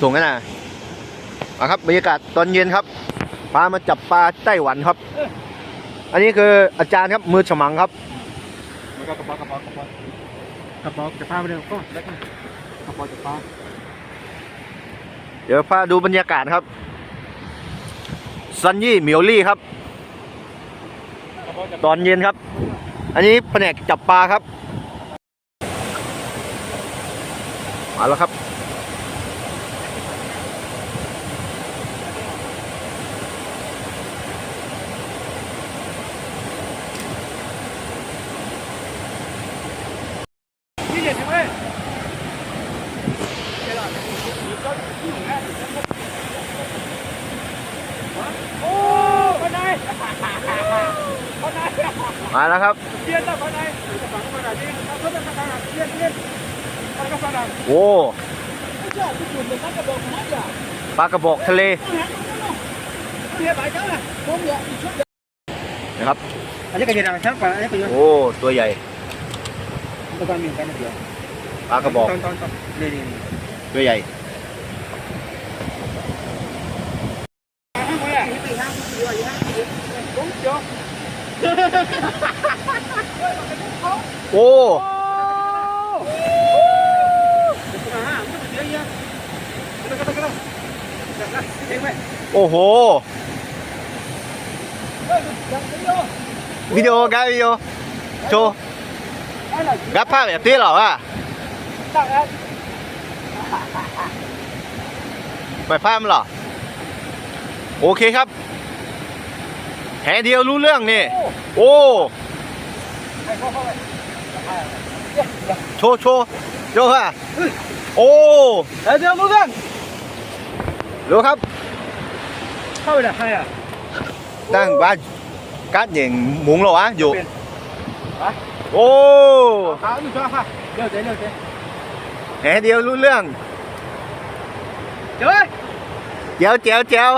ส่งกันนะมาครับบรรยากาศตอนเย็นครับปลามาจับปลาไต้หวันครับ อันนี้คืออาจารย์ครับมือฉมังครับมันก็กระเป๋ากระเป๋ากระเป๋ากระเป๋าจะพาไปเร็วก็แล้วก็กระเป๋าจะพาเดี๋ยวพาดูบรรยากาศครับซันยี่เหมียวลี่ครับกระเป๋าจะตอนเย็นครับ อันนี้แผนกจับปลาครับ มาแล้วครับ นี่เด็ดใช่ไหมโอ้คนไหนคนไหนมาแล้วครับเทียนแล้วคนไหนกระเป๋าคนไหนนี่เขาเป็นกระเป๋าเทียนเทียนกระเป๋าไหนโอ้เจ้าที่อยู่ในกระเป๋าของมันจ้ะปลากระบอกทะเลเทียนไปเจ้าน่ะผมเนี่ยชุดนะครับอันนี้ก็จะดังชักกว่าอันนี้ก็เยอะโอ้ตัวใหญ่ ตอนมีกันเดียวปลากระบอกตอนตอนตอนนี่นี่ตัวใหญ่โอ้โอ้โหวิดีโอกันวิดีโอโชว์ รับภาพแบบนี้เหรอวะไม่ภาพมันเหรอ โอเคครับแหเดียวรู้เรื่องนี่ โอ้โชว์โชว์โชว์ค่ะโอ้เดี๋ยวมึงกันดูครับ เข้าไปไหนใครอะตั้งบ้านกัดอย่างหมุงเหรอวะอยู่ โอ้ขาอยู่ช่วยค่ะเร็วเจ๊เร็วเจ๊แหเดียวรู้เรื่องเจ๊เจียวเจียวเจียว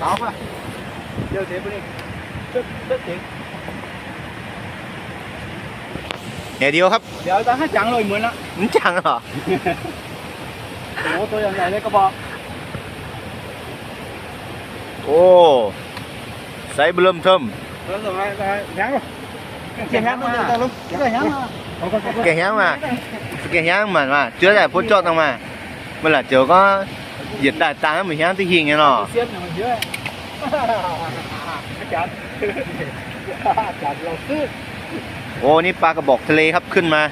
เอาค่ะเร็วเจ๊ไปนี่เจ๊เจ๊เจ๊แหเดียวครับ เดี๋ยวจะให้จังเลยเหมือนละมันจังเหรอโอ้ตัวใหญ่เลยกระบอกโอ้ไซส์เบิ่มเทิมเออส่งไปไปแข็งป่ะเก่งแข็งมาตลกเก่งแข็งมาแกะแห้ง มาแกะแห้งมันมาเจอแต่พุ่นจอดออกมาเมื่อไหร่เจอก็เหยียดได้ตามเหมือนแห้งที่หิงไงเนาะเสียบหน่อยเยอะอาจารย์อาจารย์เราซื้อโอ้นี่ปลากระบอกทะเลครับขึ้นมา